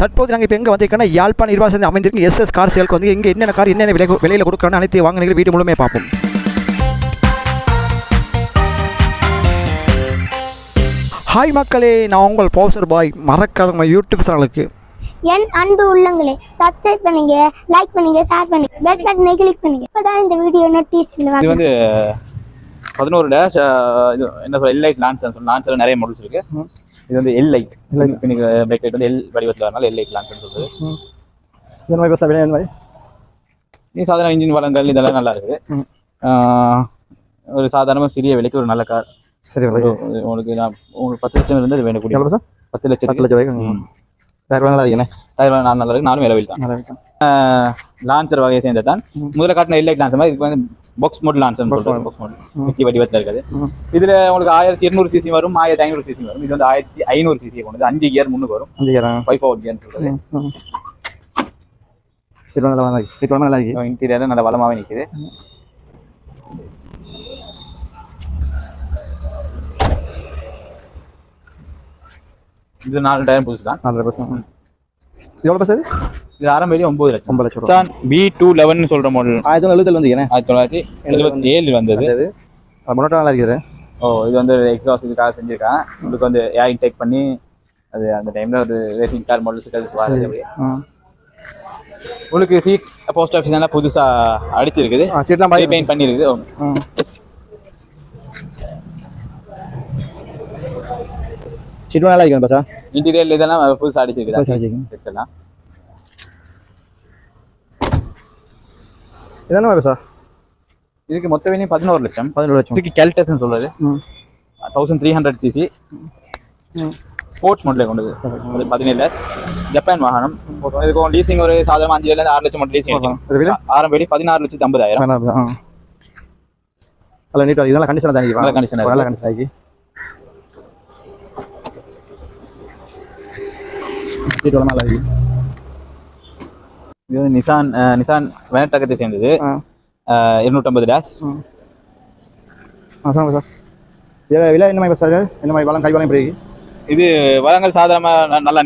தற்போது நாங்கள் இப்போ எங்கே வந்திருக்கோன்னா யாழ்ப்பாண சேர்ந்து அமைந்திருக்கு எஸ்எஸ் கார் சேலுக்கு வந்து இங்கே என்னென்ன கார் என்னென்ன விலை விலையில் கொடுக்குறான்னு அனைத்து வாங்கினீங்க வீடியோ முழுமே பார்ப்போம். ஹாய் மக்களே நான் உங்கள் பவுசர் பாய் மறக்காதவங்க யூடியூப் சேனலுக்கு என் அன்பு உள்ளங்களே சப்ஸ்கிரைப் பண்ணுங்க லைக் பண்ணுங்க ஷேர் பண்ணுங்க பெல் பட்டனை கிளிக் பண்ணுங்க. இப்பதான் இந்த வீடியோ நோட்டீஸ்ல இது வந்து வந்து பதினோரு டேஷ் இது என்ன சொல்ல எல் லைட் லான்ச் லான்ச்சர் நிறைய மாடல்ஸ் இருக்கு. இது வந்து எல் லைட் பேக் லைட் வந்து எல் வடிவத்தில் வரனால எல் லைட் லான்ச் சொல்றது. இந்த மாதிரி பஸ் இந்த மாதிரி? இது சாதாரண இன்ஜின் வளங்கள் இதெல்லாம் நல்லா இருக்குது. ஆஹ் ஒரு சாதாரணமாக சிறிய விலைக்கு ஒரு நல்ல கார் சரி உங்களுக்கு நான் உங்களுக்கு பத்து லட்சம் இருந்து அது சார்? பத்து லட்சம் பத்து லட்சம் ரூபாய்க்கு வேறு நல்லா இருக்கேனே நான் நல்லா இருக்கு நானும் விலை தான் லான்ச்சர் வகையை சேர்ந்தது தான் முதல்ல காட்டின எல் லைட் லான்ச்சர் மாதிரி இதுக்கு வந்து பாக்ஸ் மோட் லான்ச்சர் சொல்றாங்க பாக்ஸ் மோட் முக்கிய வடிவத்தில் இருக்குது. இதுல உங்களுக்கு ஆயிரத்தி இருநூறு சிசி வரும் ஆயிரத்தி ஐநூறு சிசி வரும். இது வந்து ஆயிரத்தி ஐநூறு சிசி கொண்டது. அஞ்சு கியர் முன்னுக்கு வரும். அஞ்சு கேரன் ஃபைவ் ஃபோர் கியர் சொல்றது. சீட் நல்லா சீட் நல்லா இருக்கு. இன்டீரியர் நல்ல வளமாவே நிக்குது. இது நாலு டயர் புதுசு தான் நாலரை பஸ் எவ்வளோ பஸ் அது? இது ஆரம்பிச்சு ஒன்பது லட்சம். ஒன்பது லட்சம் ரூபா. பி டூ லெவன் சொல்ற மாடல் ஆயிரத்தி தொள்ளாயிரத்தி எழுபத்தில் வந்துக்கேனே ஆயிரத்தி தொள்ளாயிரத்தி எழுபத்தி ஏழு வந்தது. அது முன்னோட்டம் நல்லா இருக்குது. ஓ இது வந்து எக்ஸாஸ்ட் இதுக்காக செஞ்சிருக்கான் உங்களுக்கு வந்து ஏர் இன்டேக் பண்ணி அது அந்த டைம்ல ஒரு ரேசிங் கார் மாடல்ஸ் வரது ம் உங்களுக்கு சீட் போஸ்ட் ஆஃபீஸ் எல்லாம் புதுசா அடிச்சிருக்குது. சீட்லாம் பாய் ரீபெயிண்ட் பண்ணிருக்குது ம் சீட்லாம் நல்லா இருக்கு பஸ்ஸா இன்டீரியர் இதெல்லாம் அடிச்சிருக்குது அடிச்சிருக்கு. இதெல்லாம் இதென்ன பஸ்ஸா இதுக்கு மொத்த விலையும் பதினோரு லட்சம். பதினேழு லட்சம். இதுக்கு கெல்டஸ்ன்னு சொல்றது. Thousand three hundred CC sports மாடலே கொண்டது அது பதினேழு. ஜப்பான் வாகனம். இதுக்கு லீசிங் ஒரு சாதாரண அஞ்சுல இருந்து ஆறு லட்சம் மட்டும் லீசிங் ஆரம்ப விலை பதினாறு லட்சத்தி ஐம்பதாயிரம். நல்லா நீட்டாக நல்லா கண்டிஷனாக தான் நல்ல இருக்கு. நல்ல கண்டிஷன் சீட் நல்லா இருக்கு இது வந்து நிசான் நிசான் வேனட்டகத்தை சேர்ந்தது. இருநூற்றம்பது டேஷ் ம் ஆ சொல்லுங்கள் சார். இது விலை என்ன மாதிரி சார்? என்ன மாதிரி வளம் கை வளம் இருக்கு? இது வளங்கள் சாதாரணமாக நல்லா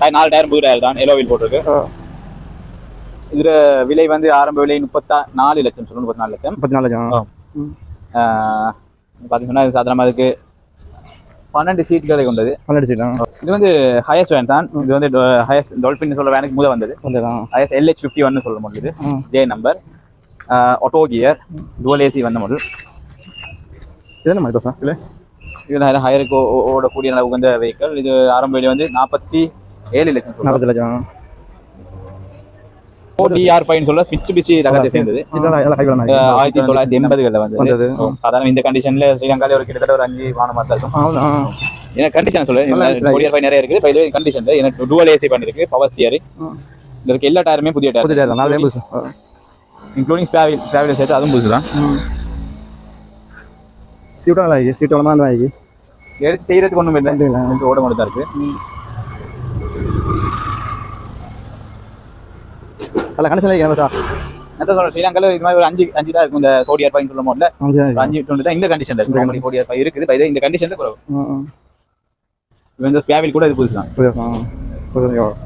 டய- நாலு டயர் புது டயர் தான் எலோ வீல் போட்டிருக்கு. இதுல விலை வந்து ஆரம்ப விலை முப்பத்தா நாலு லட்சம் சொல்லணும் முப்பத்தி நாலு லட்சம். முப்பத்தி நாலு லட்சம். இது சாதாரணமாக அதுக்கு பன்னெண்டு சீட்டுகளை கொண்டது பன்னெண்டு சீட் இது வந்து ஹையஸ்ட் வேன் தான். இது வந்து ஹையஸ்ட் டால்பின் சொல்ற வேனுக்கு முதல் வந்தது. ஹையஸ்ட் எல்ஹெச் ஃபிஃப்டி ஒன்னு சொல்ல முடியுது. J number auto gear dual AC வந்த மாடல் இது மாதிரி பஸ்ஸா இல்லை இது ஹையருக்கு ஓடக்கூடிய நல்ல உகந்த வெஹிக்கல் இது ஆரம்ப விலை வந்து நாற்பத்தி ஏழு லட்சம் நாற்பது லட்சம். டிஆர் ஃபைன் சொல்ல பிச்சு பிச்சு ரகத்தை சேர்ந்தது. ஆயிரத்தி தொள்ளாயிரத்தி எண்பதுகளில் ஓ, சாதாரண இந்த கண்டிஷன்ல ஸ்ரீலங்கால ஒரு கிட்டத்தட்ட ஒரு அஞ்சு வாகனமா தான் இருக்கும். ஏன்னா கண்டிஷன் இருந்துச்சு. கொடியர் ஃபைன் நிறைய இருக்குது. இப்போ கண்டிஷன்ல எனக்கு டுவல் ஏசி பண்ணிருக்கு பவர் ஸ்டியர். இதற்கு எல்லா டயருமே புதிய புது டயர். இன்க்ளூடிங் ஸ்பேவில் ஸ்பேவில் சேர்த்து அதுவும் புதுசு தான். ம். சீட்டும் நல்லா இருக்கு சீட் வளமாக நல்லா இருக்கு எடுத்து செய்யறதுக்கு ஒன்றும் இல்லை ஓட மட்டும் தான் இருக்கு நல்லா கண்டிஷன் இருக்கு பஸ்ஸா அதான் சொல்றேன் ஸ்ரீலங்கால இது மாதிரி ஒரு அஞ்சு அஞ்சு தான் இருக்கும் இந்த கோடியர் ஃபைன் சொல்லும் போதுல அஞ்சு டுவெண்ட்டி தான் இந்த கண்டிஷன்ல இருக்கு கோடியர் ஃபைன் இருக்குது இந்த கண்டிஷன்ல குறவு இந்த ஸ்பேவில் கூட இது புதுசு தான் புது வருஷம் புது வருஷம்